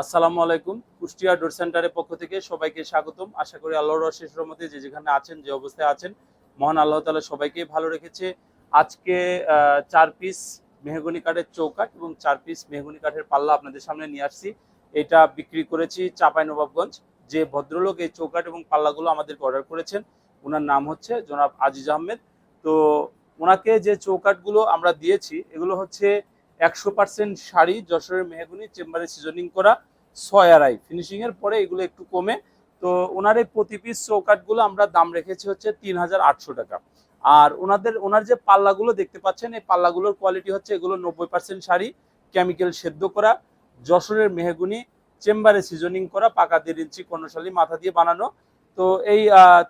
আসসালামু আলাইকুম। কুষ্টিয়া ডোর সেন্টারের পক্ষ থেকে সবাইকে স্বাগতম। আশা করি আল্লাহর অশেষ রহমতে যে যেখানে আছেন, যে অবস্থায় আছেন, মহান আল্লাহ তালা সবাইকে ভালো রেখেছে। আজকে চার পিস মেহগনি কাঠের চৌকাঠ এবং চার পিস মেহগনি কাঠের পাল্লা আপনাদের সামনে নিয়ে আসছি। এটা বিক্রি করেছি চাপাই নবাবগঞ্জ। যে ভদ্রলোক এই চৌকাঠ এবং পাল্লাগুলো আমাদেরকে অর্ডার করেছেন, ওনার নাম হচ্ছে জনাব আজিজ আহমেদ। তো ওনাকে যে চৌকাঠগুলো আমরা দিয়েছি, এগুলো হচ্ছে একশো পার্সেন্ট শাড়ি, যশোরের মেহগুনি, চেম্বারে সিজনিং করা ছয় আড়াই। ফিনিশিং এর পরে এগুলো একটু কমে। তো ওনার এই প্রতি পিস চৌকাঠগুলো আমরা দাম রেখেছি হচ্ছে তিন হাজার আটশো টাকা। আর ওনাদের, ওনার যে পাল্লাগুলো দেখতে পাচ্ছেন, এই পাল্লাগুলোর কোয়ালিটি হচ্ছে এগুলো নব্বই পার্সেন্ট শাড়ি কেমিক্যাল সেদ্ধ করা, যশোরের মেহগুনি, চেম্বারে সিজনিং করা, পাকা দেড় ইঞ্চি কর্ণশালী মাথা দিয়ে বানানো। তো এই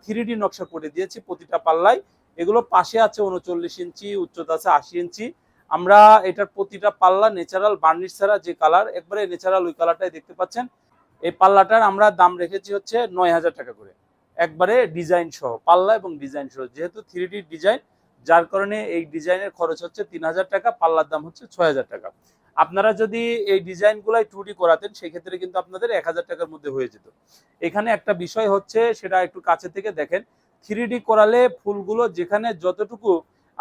থ্রি ডি নকশা করে দিয়েছি প্রতিটা পাল্লায়। এগুলো পাশে আছে উনচল্লিশ ইঞ্চি, উচ্চতা আছে আশি ইঞ্চি। আমরা এটার প্রতিটা পাল্লা ন্যাচারাল বার্নিশ ছাড়া যে কালার একবারে ন্যাচারাল ওই কালারটাই দেখতে পাচ্ছেন। এই পাল্লাটার আমরা দাম রেখেছি হচ্ছে নয় হাজার টাকা করে। একবারে ডিজাইন সহ, পাল্লা এবং ডিজাইন সহ। যেহেতু থ্রি ডিজাইন যার কারণে এই ডিজাইনের খরচ হচ্ছে তিন হাজার টাকা, পাল্লার দাম হচ্ছে ছয় হাজার টাকা। আপনারা যদি এই ডিজাইনগুলাই টু ডি করাতেন, সেক্ষেত্রে কিন্তু আপনাদের এক হাজার টাকার মধ্যে হয়ে যেত। এখানে একটা বিষয় হচ্ছে, সেটা একটু কাছে থেকে দেখেন। থ্রি করালে ফুলগুলো যেখানে যতটুকু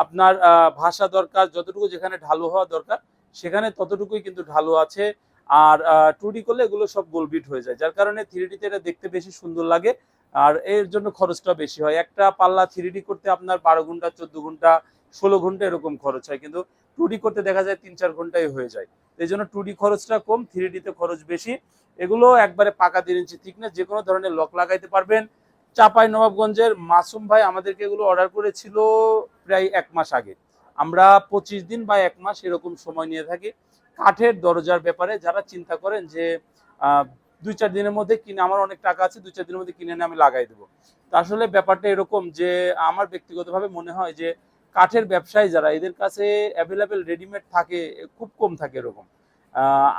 আপনার ভাষা দরকার, যতটুকু যেখানে ঢালু হওয়া দরকার, সেখানে ততটুকুই কিন্তু ঢালু আছে। আর টু ডি করলে এগুলো সব গোলবিট হয়ে যায়। যার কারণে থ্রি ডিতে এটা দেখতে বেশি সুন্দর লাগে। আর এর জন্য খরচটা বেশি হয়। একটা পাল্লা থ্রি ডি করতে আপনার বারো ঘণ্টা, চোদ্দ ঘণ্টা, ষোলো ঘণ্টা এরকম খরচ হয়। কিন্তু টু ডি করতে দেখা যায় তিন চার ঘন্টায় হয়ে যায়। এই জন্য টু ডি খরচটা কম থ্রি ডিতে খরচ বেশি। এগুলো একবারে পাকা দেড় ইঞ্চি থিকনেস যে কোনো ধরনের লক লাগাইতে পারবেন। চাপাই নবাবগঞ্জের মাসুম ভাই আমাদেরকে এগুলো অর্ডার করেছিল প্রায় এক মাস আগে। আমরা পঁচিশ দিন বা এক মাস এরকম সময় নিয়ে থাকি। কাঠের দরজার ব্যাপারে যারা চিন্তা করেন যে দুই চার দিনের মধ্যে কিনে, আমার অনেক টাকা আছে, দুই চার দিনের মধ্যে কিনে এনে আমি লাগাই দেবো। তো আসলে ব্যাপারটা এরকম যে, আমার ব্যক্তিগতভাবে মনে হয় যে, কাঠের ব্যবসায়ী যারা, এদের কাছে অ্যাভেলেবেল রেডিমেড থাকে, খুব কম থাকে এরকম।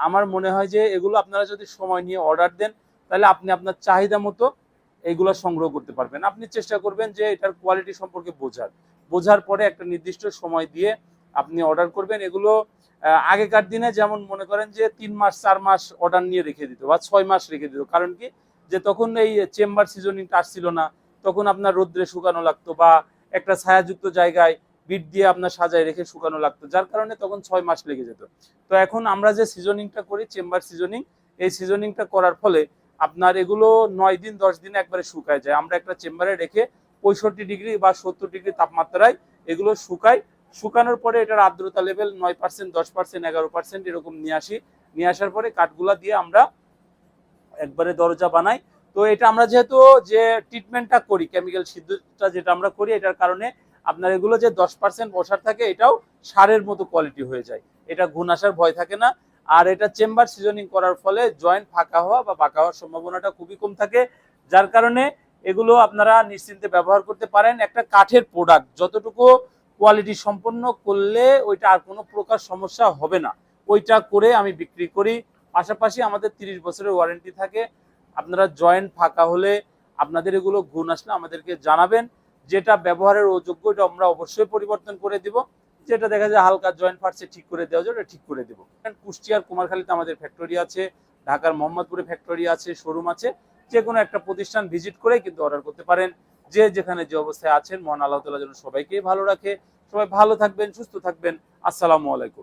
আমার মনে হয় যে, এগুলো আপনারা যদি সময় নিয়ে অর্ডার দেন, তাহলে আপনি আপনার চাহিদা মতো এইগুলো সংগ্রহ করতে পারবেন। আপনি চেষ্টা করবেন যে এটার কোয়ালিটি সম্পর্কে বোঝার। বোঝার পরে একটা নির্দিষ্ট সময় দিয়ে আপনি অর্ডার করবেন। এগুলো আগেকার দিনে যেমন মনে করেন যে তিন মাস, চার মাস অর্ডার নিয়ে রেখে দিত বা ছয় মাস রেখে দিত। কারণ কি? যে তখন এই চেম্বার সিজনিংটা আসছিল না, তখন আপনার রোদ্রে শুকানো লাগতো বা একটা ছায়াযুক্ত জায়গায় বিট দিয়ে আপনার সাজায় রেখে শুকানো লাগতো। যার কারণে তখন ছয় মাস লেগে যেত। তো এখন আমরা যে সিজনিংটা করি চেম্বার সিজনিং এই সিজনিংটা করার ফলে আপনার এগুলো নয় দিন, দশ দিন একবারে শুকায় যায়। আমরা একটা চেম্বারে রেখে পঁয়ষট্টি ডিগ্রি বা সত্তর ডিগ্রি তাপমাত্রায় এগুলো শুকাই। শুকানোর পরে এটার আর্দ্রতা লেভেল নয় পার্সেন্ট দশ পার্সেন্ট এগারো পার্সেন্ট এরকম নিয়ে আসি। নিয়ে আসার পরে কাঠগুলা দিয়ে আমরা একবারে দরজা বানাই। তো এটা আমরা যেহেতু যে ট্রিটমেন্টটা করি কেমিক্যাল সিদ্ধটা যেটা আমরা করি, এটার কারণে আপনার এগুলো যে দশ পার্সেন্ট বসার থাকে, এটাও সারের মতো কোয়ালিটি হয়ে যায়। এটা ঘুণ আসার ভয় থাকে না। আর এটা চেম্বার সিজনিং করার ফলে জয়েন্ট ফাঁকা হওয়া বা বাঁকা হওয়ার সম্ভাবনাটা খুবই কম থাকে, যার কারণে এগুলো আপনারা নিশ্চিন্তে ব্যবহার করতে পারেন একটা কাঠের প্রোডাক্ট যতটুকু কোয়ালিটি সম্পন্ন করলে ওইটা আর কোনো প্রকার সমস্যা হবে না। ওইটা করে আমি বিক্রি করি। পাশাপাশি আমাদের তিরিশ বছরের ওয়ারেন্টি থাকে। আপনারা জয়েন্ট ফাঁকা হলে আপনাদের এগুলো গুণ আসলে আমাদেরকে জানাবেন। যেটা ব্যবহারের অযোগ্য, এটা আমরা অবশ্যই পরিবর্তন করে দিব। যেটা দেখা যায় হালকা জয়েন্ট ফাটছে ঠিক করে দেওয়া যায়, ওটা ঠিক করে দেবো। কুষ্টিয়ার কুমারখালীতে আমাদের ফ্যাক্টরি আছে, ঢাকার মোহাম্মদপুরে ফ্যাক্টরি আছে শোরুম আছে যে কোনো একটা প্রতিষ্ঠান ভিজিট করে কিন্তু অর্ডার করতে পারেন। যে যেখানে যে অবস্থায় আছেন মন আল্লাহ তালা যেন সবাইকেই ভালো রাখে। সবাই ভালো থাকবেন, সুস্থ থাকবেন। আসসালামু আলাইকুম।